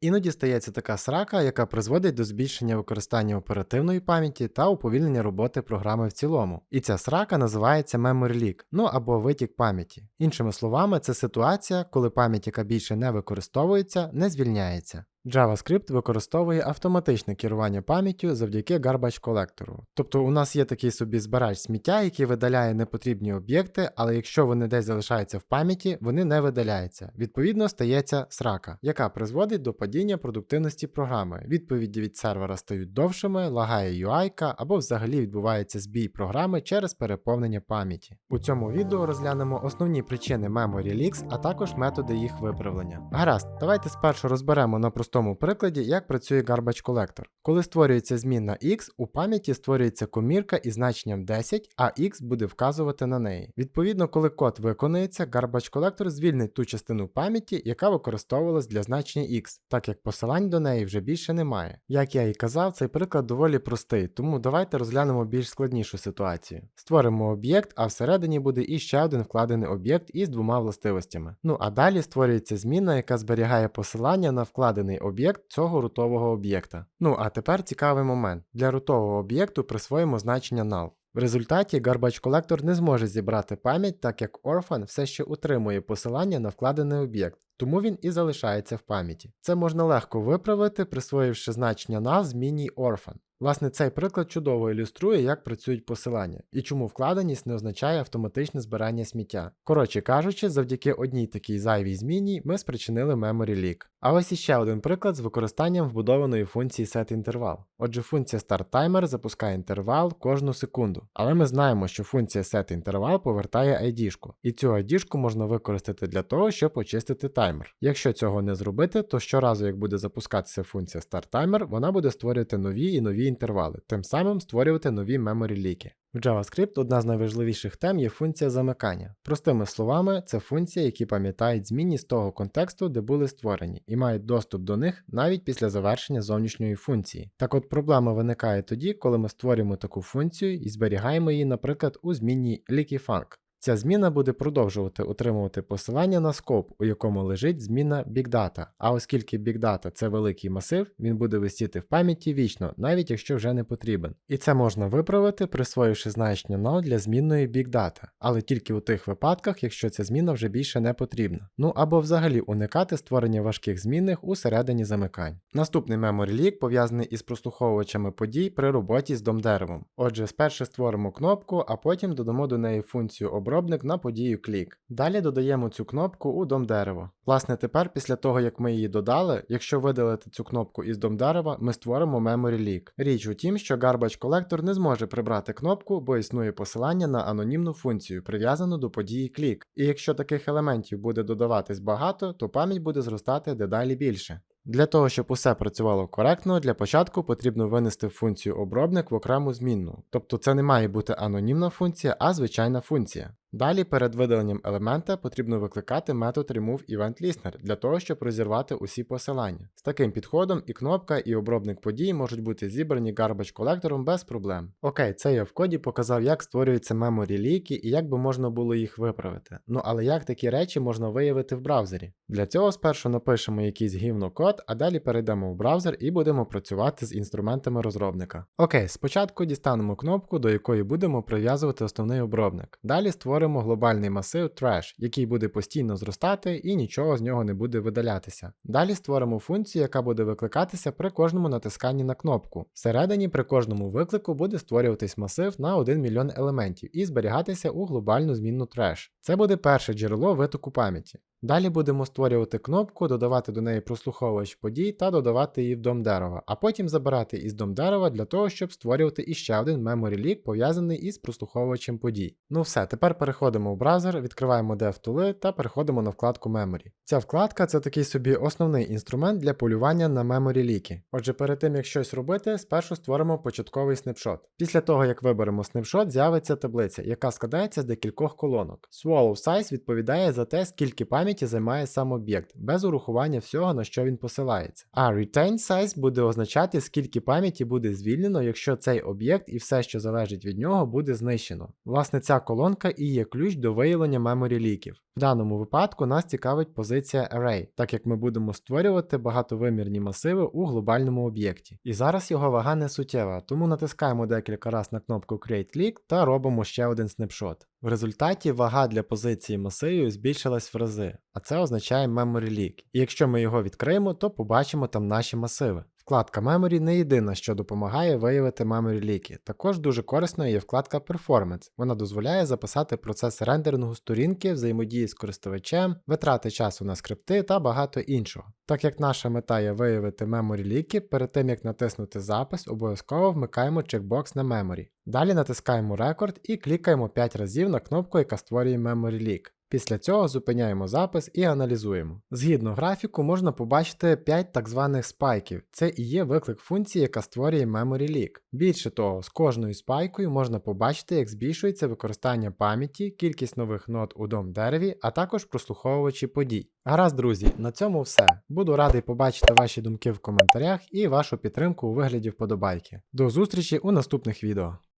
Іноді стається така срака, яка призводить до збільшення використання оперативної пам'яті та уповільнення роботи програми в цілому. І ця срака називається memory leak, ну або витік пам'яті. Іншими словами, це ситуація, коли пам'ять, яка більше не використовується, не звільняється. JavaScript використовує автоматичне керування пам'яттю завдяки garbage колектору. Тобто у нас є такий собі збирач сміття, який видаляє непотрібні об'єкти, але якщо вони десь залишаються в пам'яті, вони не видаляються. Відповідно, стається срака, яка призводить до падіння продуктивності програми. Відповіді від сервера стають довшими, лагає UI або взагалі відбувається збій програми через переповнення пам'яті. У цьому відео розглянемо основні причини Memory Leaks, а також методи їх виправлення. Гаразд, давайте спершу розберемо на простому прикладі, як працює Garbage Collector. Коли створюється змінна X, у пам'яті створюється комірка із значенням 10, а X буде вказувати на неї. Відповідно, коли код виконується, Garbage Collector звільнить ту частину пам'яті, яка використовувалась для значення X, так як посилань до неї вже більше немає. Як я і казав, цей приклад доволі простий, тому давайте розглянемо більш складнішу ситуацію. Створимо об'єкт, а всередині буде іще один вкладений об'єкт із двома властивостями. Ну а далі створюється зміна, яка зберігає посилання на вкладений цього рутового об'єкта. Ну а тепер цікавий момент. Для рутового об'єкту присвоїмо значення null. В результаті Garbage Collector не зможе зібрати пам'ять, так як Orphan все ще утримує посилання на вкладений об'єкт, тому він і залишається в пам'яті. Це можна легко виправити, присвоївши значення null зміні Orphan. Власне, цей приклад чудово ілюструє, як працюють посилання і чому вкладеність не означає автоматичне збирання сміття. Коротше кажучи, завдяки одній такій зайвій зміні ми спричинили memory leak. А ось іще один приклад з використанням вбудованої функції setInterval. Отже, функція startTimer запускає інтервал кожну секунду, але ми знаємо, що функція setInterval повертає ID-шку, і цю ID-шку можна використати для того, щоб очистити таймер. Якщо цього не зробити, то щоразу, як буде запускатися функція startTimer, вона буде створювати нові і нові інтервали, тим самим створювати нові memory ліки. В JavaScript одна з найважливіших тем є функція замикання. Простими словами, це функції, які пам'ятають змінні з того контексту, де були створені, і мають доступ до них навіть після завершення зовнішньої функції. Так от проблема виникає тоді, коли ми створюємо таку функцію і зберігаємо її, наприклад, у змінній leakyfunc. Ця зміна буде продовжувати отримувати посилання на скоп, у якому лежить зміна Big Data. А оскільки Big Data це великий масив, він буде висіти в пам'яті вічно, навіть якщо вже не потрібен. І це можна виправити, присвоївши значення null для змінної Big Data, але тільки у тих випадках, якщо ця зміна вже більше не потрібна. Ну або взагалі уникати створення важких змінних усередині замикань. Наступний memory leak пов'язаний із прослуховувачами подій при роботі з дом-деревом. Отже, спершу створимо кнопку, а потім додамо до неї функцію обробник на подію клік. Далі додаємо цю кнопку у дом дерева. Власне, тепер, після того як ми її додали, якщо видалити цю кнопку із дом дерева, ми створимо memory leak. Річ у тім, що Garbage Collector не зможе прибрати кнопку, бо існує посилання на анонімну функцію, прив'язану до події клік. І якщо таких елементів буде додаватись багато, то пам'ять буде зростати дедалі більше. Для того, щоб усе працювало коректно, для початку потрібно винести функцію обробник в окрему змінну. Тобто це не має бути анонімна функція, а звичайна функція. Далі перед видаленням елемента потрібно викликати метод removeEventListener для того, щоб розірвати усі посилання. З таким підходом і кнопка, і обробник подій можуть бути зібрані garbage колектором без проблем. Окей, це я в коді показав, як створюються memory ліки і як би можна було їх виправити. Ну але як такі речі можна виявити в браузері? Для цього спершу напишемо якийсь гівно код, а далі перейдемо в браузер і будемо працювати з інструментами розробника. Окей, спочатку дістанемо кнопку, до якої будемо прив'язувати основний обробник. Далі створимо глобальний масив trash, який буде постійно зростати і нічого з нього не буде видалятися. Далі створимо функцію, яка буде викликатися при кожному натисканні на кнопку. Всередині при кожному виклику буде створюватись масив на 1 мільйон елементів і зберігатися у глобальну змінну trash. Це буде перше джерело витоку пам'яті. Далі будемо створювати кнопку, додавати до неї прослуховувач подій та додавати її в дом дерева, а потім забирати із дом дерева для того, щоб створювати іще один memory leak, пов'язаний із прослуховувачем подій. Ну все, тепер переходимо в браузер, відкриваємо DevTools та переходимо на вкладку Memory. Ця вкладка це такий собі основний інструмент для полювання на memory ліки. Отже, перед тим як щось робити, спершу створимо початковий снапшот. Після того, як виберемо снапшот, з'явиться таблиця, яка складається з декількох колонок. Swallow size відповідає за те, скільки пам'яті пам'яті займає сам об'єкт, без урахування всього, на що він посилається. А retain size буде означати, скільки пам'яті буде звільнено, якщо цей об'єкт і все, що залежить від нього, буде знищено. Власне, ця колонка і є ключ до виявлення memory ліків. В даному випадку нас цікавить позиція array, так як ми будемо створювати багатовимірні масиви у глобальному об'єкті. І зараз його вага не суттєва, тому натискаємо декілька разів на кнопку Create Leak та робимо ще один снапшот. В результаті вага для позиції масивів збільшилась в рази, а це означає Memory Leak. І якщо ми його відкриємо, то побачимо там наші масиви. Вкладка Memory не єдина, що допомагає виявити memory ліки. Також дуже корисною є вкладка Performance. Вона дозволяє записати процес рендерингу сторінки, взаємодії з користувачем, витрати часу на скрипти та багато іншого. Так як наша мета є виявити memory ліки, перед тим як натиснути запис, обов'язково вмикаємо чекбокс на Memory. Далі натискаємо рекорд і клікаємо 5 разів на кнопку, яка створює memory leak. Після цього зупиняємо запис і аналізуємо. Згідно графіку, можна побачити 5 так званих спайків. Це і є виклик функції, яка створює memory leak. Більше того, з кожною спайкою можна побачити, як збільшується використання пам'яті, кількість нових нод у дом дереві, а також прослуховувачі подій. Гаразд, друзі, на цьому все. Буду радий побачити ваші думки в коментарях і вашу підтримку у вигляді вподобайки. До зустрічі у наступних відео.